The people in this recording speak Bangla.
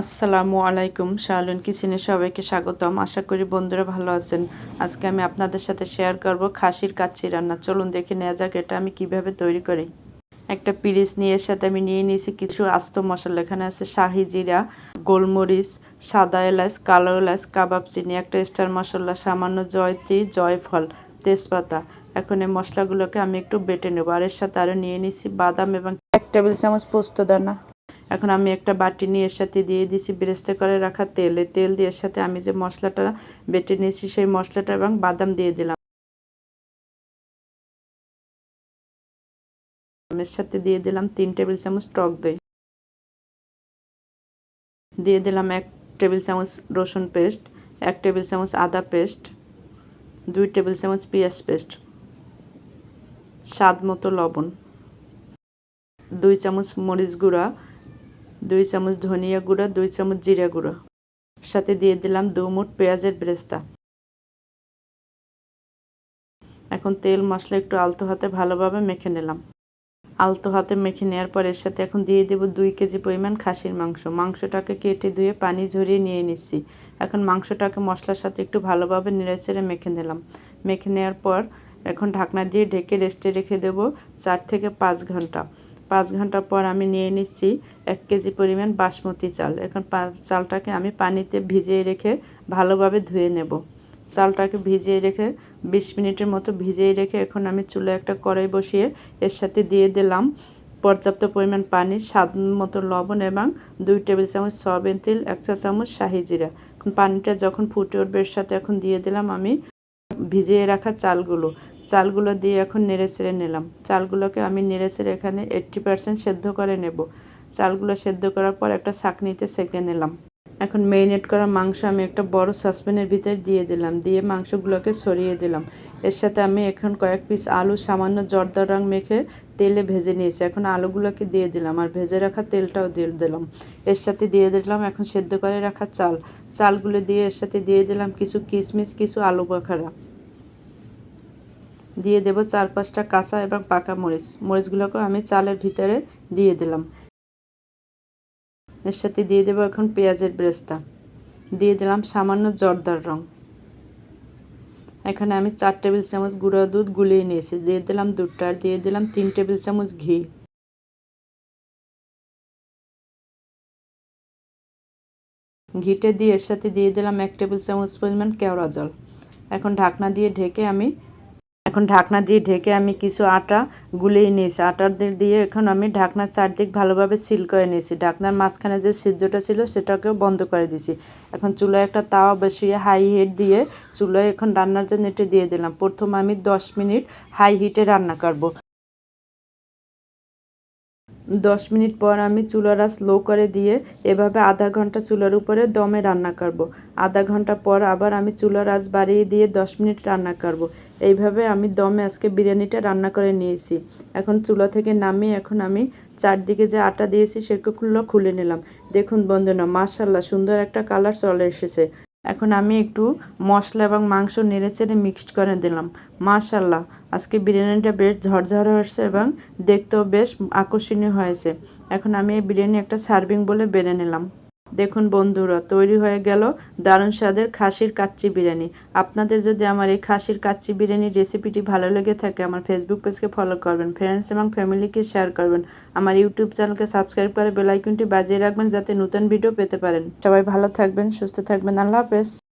আসসালামু আলাইকুম শাহলুন কিচেনে সবাইকে স্বাগতম। আশা করি বন্ধুরা ভালো আছেন। আজকে আমি আপনাদের সাথে শেয়ার করব খাসির কাচ্চি রান্না। চলুন দেখে নেওয়া যাক এটা আমি কীভাবে তৈরি করি। একটা পিরিচ নিয়ে এর সাথে আমি নিয়ে নিয়েছি কিছু আস্ত মশলা। এখানে আছে শাহি জিরা, গোলমরিচ, সাদা এলাচ, কালো এলাচ, কাবাব চিনি, একটা স্টার মশলা, সামান্য জয়ত্রী, জয়ফল, তেজপাতা। এখন এই মশলাগুলোকে আমি একটু বেটে নেব। আর এর সাথে আরও নিয়ে নিয়েছি বাদাম এবং এক টেবিল চামচ পোস্ত দানা। এখন আমি একটা বাটি নিয়ে এর সাথে দিয়ে দিছি, বেরেস্তে করে রাখা তেল। এই তেল দিয়ে এর সাথে আমি যে মশলাটা বেটে নিয়েছি, সেই মশলাটা এবং বাদাম দিয়ে দিলাম। এর সাথে দিয়ে দিলাম তিন টেবিল চামচ টক দই। দিয়ে দিলাম এক টেবিল চামচ রসুন পেস্ট, এক টেবিল চামচ আদা পেস্ট, দুই টেবিল চামচ পেঁয়াজ পেস্ট, স্বাদ মতো লবণ, দুই চামচ মরিচ গুঁড়া দুই চামচ ধনিয়া গুঁড়া, দুই চামচ জিরা গুঁড়ো। সাথে দিয়ে দিলাম দু মুঠ পেঁয়াজের ব্রেস্তা। এখন তেল মশলা একটু আলতো হাতে ভালোভাবে মেখে নিলাম। আলতো হাতে মেখে নেওয়ার পর এর সাথে এখন দিয়ে দেবো দুই কেজি পরিমাণ খাসির মাংস। মাংসটাকে কেটে ধুয়ে পানি ঝরিয়ে নিয়ে নিচ্ছি। এখন মাংসটাকে মশলার সাথে একটু ভালোভাবে নেড়ে চেড়ে মেখে নিলাম। মেখে নেওয়ার পর এখন ঢাকনা দিয়ে ঢেকে রেস্টে রেখে দেবো চার থেকে পাঁচ ঘণ্টা। পাঁচ ঘণ্টা পর আমি নিয়ে নিচ্ছি এক কেজি পরিমাণ বাসমতি চাল। এখন চালটাকে আমি পানিতে ভিজিয়ে রেখে ভালোভাবে ধুয়ে নেব। চালটাকে ভিজিয়ে রেখে, বিশ মিনিটের মতো ভিজিয়ে রেখে এখন আমি চুলে একটা কড়াই বসিয়ে এর সাথে দিয়ে দিলাম পর্যাপ্ত পরিমাণ পানি, স্বাদ মতো লবণ এবং দুই টেবিল চামচ সয়াবিন তেল, এক চা চামচ শাহি জিরা। এখন পানিটা যখন ফুটে উঠবে এর সাথে এখন দিয়ে দিলাম আমি ভিজিয়ে রাখা চালগুলো। চালগুলো দিয়ে এখন নেড়ে ছেড়ে নিলাম। চালগুলোকে আমি নেড়ে ছেড়ে এখানে এইট্টি পারসেন্ট সেদ্ধ করে নেব। চালগুলো সেদ্ধ করার পর একটা ছাঁকনিতে সেঁকে নিলাম। এখন মেরিনেট করা মাংস আমি একটা বড় সসপ্যানের ভিতরে দিয়ে দিলাম, দিয়ে মাংসগুলোকে সরিয়ে দিলাম। এর সাথে আমি এখন কয়েক পিস আলু সামান্য জর্দার রং মেখে তেলে ভেজে নিয়েছি। এখন আলুগুলোকে দিয়ে দিলাম আর ভেজে রাখা তেলটাও দিয়ে দিলাম। এর সাথে দিয়ে দিলাম এখন সেদ্ধ করে রাখা চাল। চালগুলো দিয়ে এর সাথে দিয়ে দিলাম কিছু কিশমিশ, কিছু আলু বাখারা। দিয়ে দেব চার পাঁচটা কাঁচা এবং পাকা মরিচ। মরিচগুলোকে আমি চালের ভিতরে দিয়ে দিলাম। এর সাথে দিয়ে দেবো এখন পেঁয়াজের ব্রেস্তা। দিয়ে দিলাম সামান্য জর্দার রং। এখানে আমি চার টেবিল চামচ গুঁড়ো দুধ গুলিয়ে নিয়েছি। দিয়ে দিলাম দুধটা আর দিয়ে দিলাম তিন টেবিল চামচ ঘি। ঘিটে দিয়ে এর সাথে দিয়ে দিলাম এক টেবিল চামচ পরিমাণ কেওড়া জল। এখন ঢাকনা দিয়ে ঢেকে আমি এখন ঢাকনা দিয়ে ঢেকে আমি কিছু আটা গুলিয়ে নিয়েছি। আটা দিয়ে এখন আমি ঢাকনার চারদিক ভালোভাবে সিল করে নিয়েছি। ঢাকনার মাঝখানে যে সিদ্ধটা ছিল সেটাকেও বন্ধ করে দিয়েছি। এখন চুলায় একটা তাওয়া বসিয়ে হাই হিট দিয়ে চুলায় এখন রান্নার জন্য এটি দিয়ে দিলাম। প্রথম আমি দশ মিনিট হাই হিটে রান্না করব। দশ মিনিট পর আমি চুলার আঁচ লো করে দিয়ে এভাবে আধা ঘণ্টা চুলার উপরে দমে রান্না করব। আধা ঘণ্টা পর আবার আমি চুলার আঁচ বাড়িয়ে দিয়ে দশ মিনিট রান্না করব। এইভাবে আমি দমে আজকে বিরিয়ানিটা রান্না করে নিয়েছি এখন চুলা থেকে নামিয়ে এখন আমি চারদিকে যে আটা দিয়েছি সেগুলো খুলে নিলাম দেখুন বন্ধুরা মার্শাল্লাহ সুন্দর একটা কালার চলে এসেছে এখন আমি একটু মশলা এবং মাংস নেড়ে চেড়ে মিক্সড করে দিলাম। মাশাল্লাহ আজকে বিরিয়ানিটা বেশ ঝরঝরে হয়েছে এবং দেখতেও বেশ আকর্ষণীয় হয়েছে। এখন আমি এই বিরিয়ানি একটা সার্ভিং বলে বেড়ে নিলাম। দেখুন বন্ধুরা, তৈরি হয়ে গেল দারুণ স্বাদের খাসির কাচ্চি বিরিয়ানি। আপনাদের যদি আমার এই খাসির কাচ্চি বিরিয়ানির রেসিপিটি ভালো লেগে থাকে, আমার ফেসবুক পেজকে ফলো করবেন ফ্রেন্ডস এবং ফ্যামিলিকে শেয়ার করবেন, আমার ইউটিউব চ্যানেলকে সাবস্ক্রাইব করে বেলাইকনটি বাজিয়ে রাখবেন যাতে নতুন ভিডিও পেতে পারেন। সবাই ভালো থাকবেন, সুস্থ থাকবেন, আল্লাহ হাফেজ।